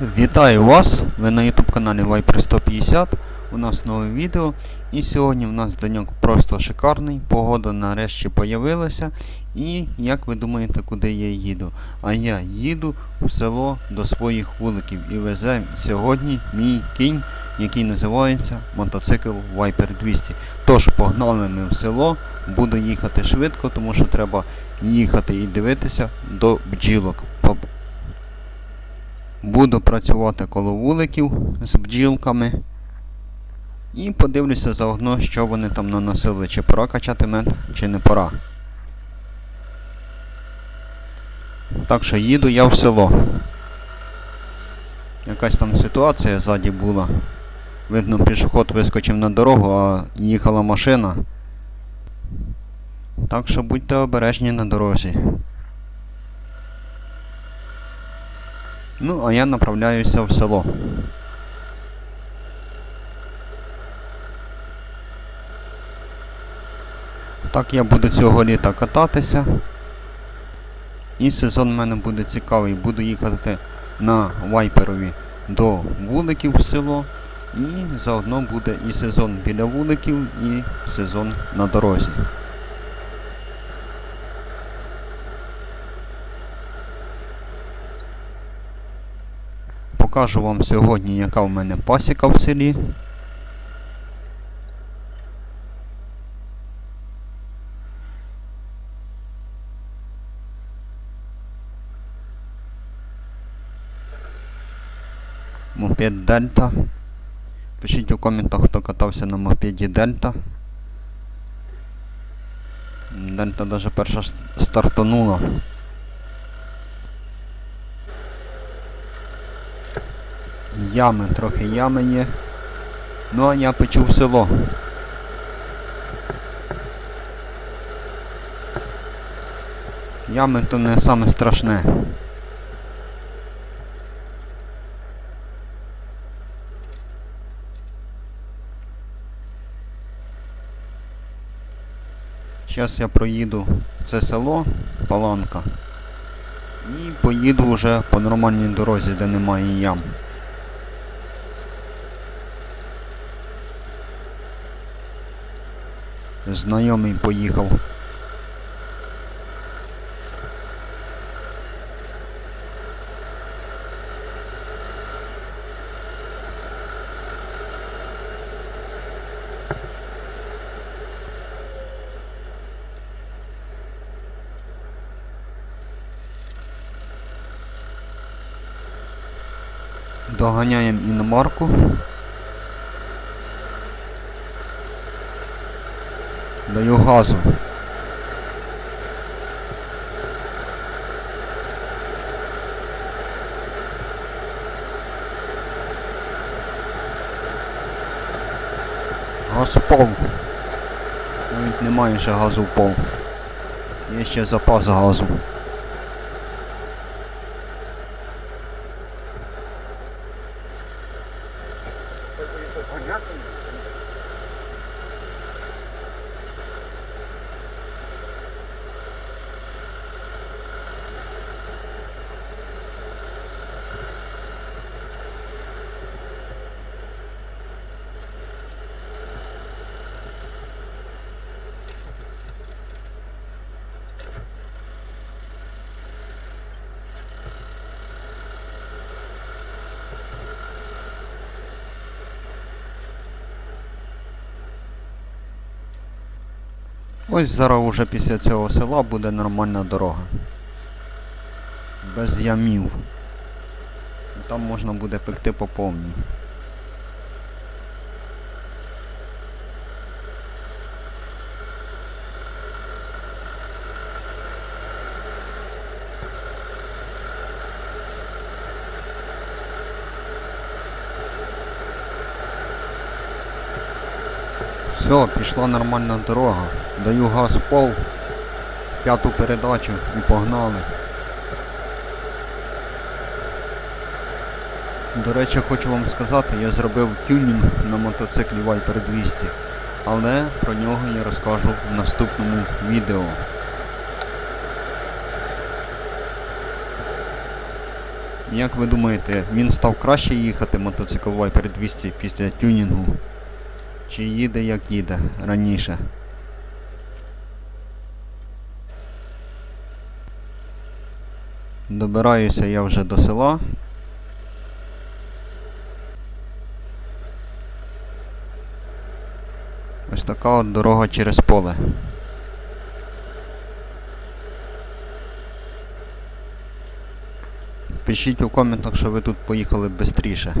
Вітаю вас! Ви на YouTube каналі Viper 150. У нас нове відео. І сьогодні в нас деньок просто шикарний. Погода нарешті появилася. І як ви думаєте, куди я їду? А я їду в село до своїх вуликів і везе сьогодні мій кінь, який називається мотоцикл Viper 200. Тож погнали ми в село, буду їхати швидко, тому що треба їхати і дивитися до бджілок. Буду працювати коло вуликів з бджілками. І подивлюся заодно, що вони там наносили, чи пора качати мед, чи не пора. Так що їду я в село. Якась там ситуація ззаді була. Видно, пішоход вискочив на дорогу, а їхала машина. Так що будьте обережні на дорозі. Ну, а я направляюся в село. Так я буду цього літа кататися. І сезон в мене буде цікавий. Буду їхати на вайперові до вуликів в село. І заодно буде і сезон біля вуликів, і сезон на дорозі. Покажу вам сьогодні, яка в мене пасіка в селі. Мопед Дельта. Пишіть у коментах, хто катався на мопеді Дельта. Дельта даже перша стартанула. Ями, трохи ями є. Ну а я печу в село. Ями то не саме страшне. Зараз я проїду це село, Паланка. І поїду вже по нормальній дорозі, де немає ям. Знайомий поїхав. Доганяємо іномарку. Даю газу. Газ в пол. Навіть немає ще газу в пол. Є ще запас газу. Ось зараз уже після цього села буде нормальна дорога. Без ямів. Там можна буде пекти по повній. Все, пішла нормальна дорога. Даю газ в пол, п'яту передачу і погнали. До речі, хочу вам сказати, я зробив тюнінг на мотоциклі Viper 200, але про нього я розкажу в наступному відео. Як ви думаєте, він став краще їхати мотоцикл Viper 200 після тюнінгу? Чи їде як їде раніше? Добираюся я вже до села. Ось така от дорога через поле. Пишіть у коментах, що ви тут поїхали швидше.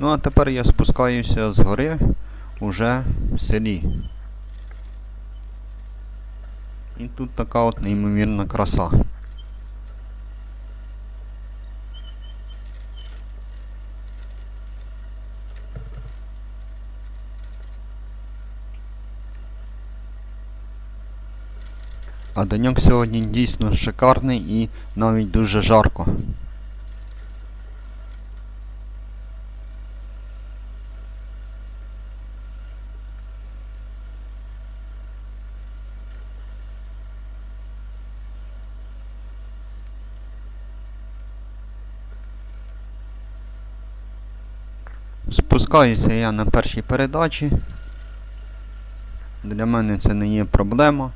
Ну а тепер я спускаюся з гори уже в селі. І тут така от неймовірна краса. А деньок сьогодні дійсно шикарний і навіть дуже жарко. Спускаюся я на першій передачі. Для мене це не є проблема.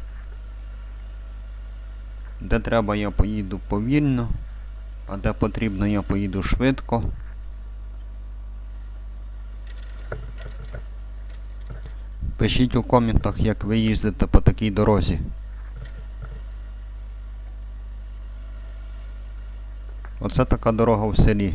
Де треба я поїду повільно, а де потрібно я поїду швидко. Пишіть у коментах, як ви їздите по такій дорозі. Оце така дорога в селі.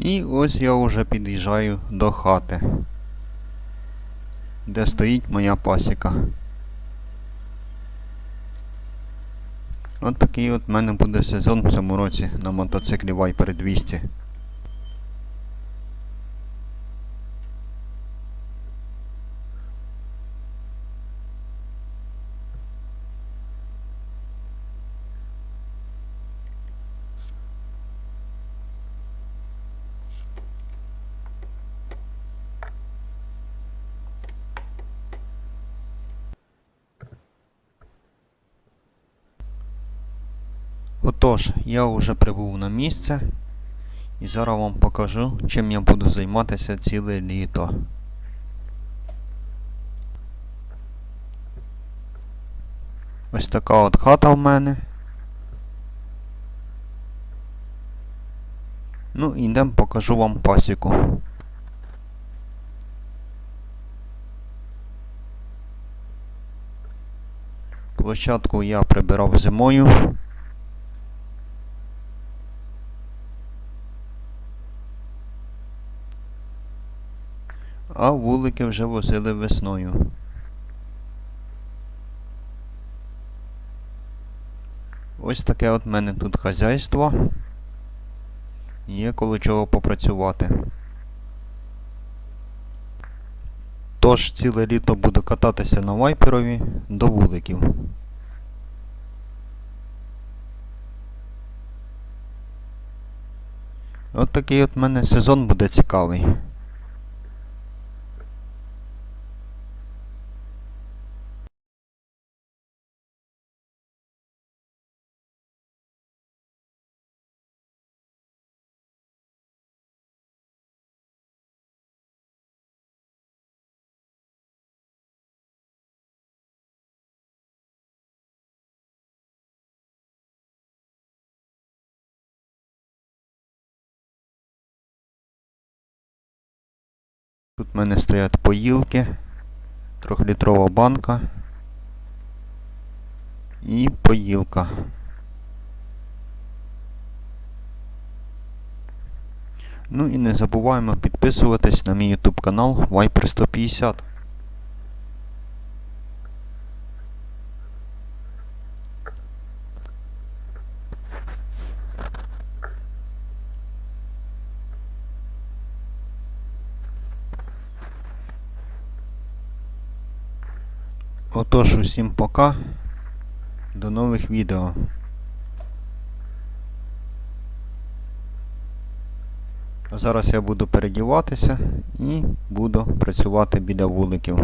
І ось я вже під'їжджаю до хати, де стоїть моя пасіка. От такий от в мене буде сезон в цьому році на мотоциклі Viper 200. Отож, я вже прибув на місце і зараз вам покажу, чим я буду займатися ціле літо. Ось така от хата в мене. Ну, ідемо покажу вам пасіку. Площадку я прибирав зимою. А вулики вже возили весною. Ось таке от мене тут хазяйство. Є коло чого попрацювати. Тож ціле літо буду кататися на вайперові до вуликів. От такий от мене сезон буде цікавий. Тут в мене стоять поїлки, трьохлітрова банка і поїлка. Ну і не забуваємо підписуватись на мій YouTube канал Viper 150. Отож, усім пока. До нових відео. А зараз я буду передіватися і буду працювати біля вуликів.